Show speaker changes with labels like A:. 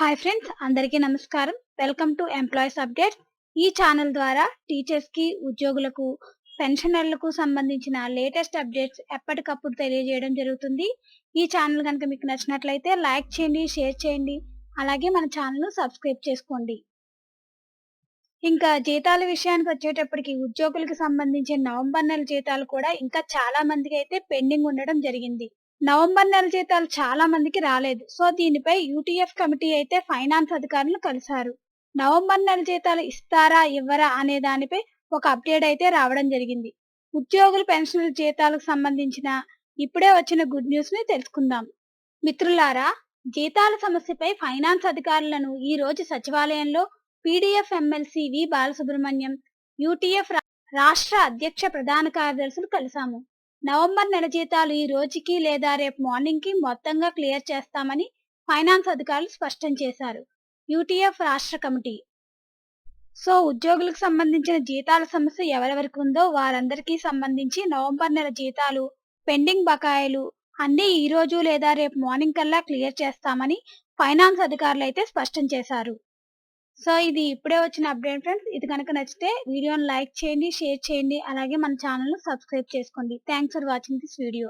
A: Hi friends అందరికీ నమస్కారం. Welcome to employees update ఈ ఛానల్ ద్వారా టీచర్స్కి ఉద్యోగులకు పెన్షనర్లకు సంబంధించిన లేటెస్ట్ అప్డేట్స్ ఎప్పటికప్పుడు తెలియజేయడం జరుగుతుంది. ఈ ఛానల్ కనుక మీకు నచ్చినట్లయితే లైక్ చేయండి షేర్ చేయండి. అలాగే మన ఛానల్ సబ్స్క్రైబ్ చేసుకోండి. ఇంకా జీతాల విషయానికి వచ్చేటప్పటికి ఉద్యోగులకు సంబంధించిన నవంబర్ నెల జీతాలు కూడా ఇంకా చాలా మందికి అయితే పెండింగ్ ఉండడం జరిగింది. నవంబర్ నెల జీతాలు చాలా మందికి రాలేదు. సో దీనిపై యూటీఎఫ్ కమిటీ అయితే ఫైనాన్స్ అధికారులను కలిశారు. నవంబర్ నెల జీతాలు ఇస్తారా ఇవ్వరా అనే దానిపై ఒక అప్డేట్ అయితే రావడం జరిగింది. ఉద్యోగుల పెన్షన్ల జీతాలకు సంబంధించిన ఇప్పుడే వచ్చిన గుడ్ న్యూస్ని తెలుసుకుందాం. మిత్రులారా జీతాల సమస్యపై ఫైనాన్స్ అధికారులను ఈ రోజు సచివాలయంలో PDF MLC V Balasubrahmanyam UTF రాష్ట్ర అధ్యక్ష ప్రధాన కార్యదర్శులు కలిశాము. నవంబర్ నెల జీతాలు ఈ రోజుకి లేదా రేపు మార్నింగ్కి మొత్తంగా క్లియర్ చేస్తామని ఫైనాన్స్ అధికారులు స్పష్టం చేశారు. యూటీఎఫ్ రాష్ట్ర కమిటీ. సో ఉద్యోగులకు సంబంధించిన జీతాల సమస్య ఎవరెవరికి ఉందో వారందరికీ సంబంధించి నవంబర్ నెల జీతాలు పెండింగ్ బకాయిలు అన్ని ఈ రోజు లేదా రేపు మార్నింగ్ కల్లా క్లియర్ చేస్తామని ఫైనాన్స్ అధికారులు అయితే స్పష్టం చేశారు. సో ఇది ఇప్పుడే వచ్చిన అప్డేట్ ఫ్రెండ్స్. ఇది కనుక నచ్చితే వీడియోని లైక్ చేయండి షేర్ చేయండి అలాగే మన ఛానల్ సబ్స్క్రైబ్ చేసుకోండి. Thanks for watching this video.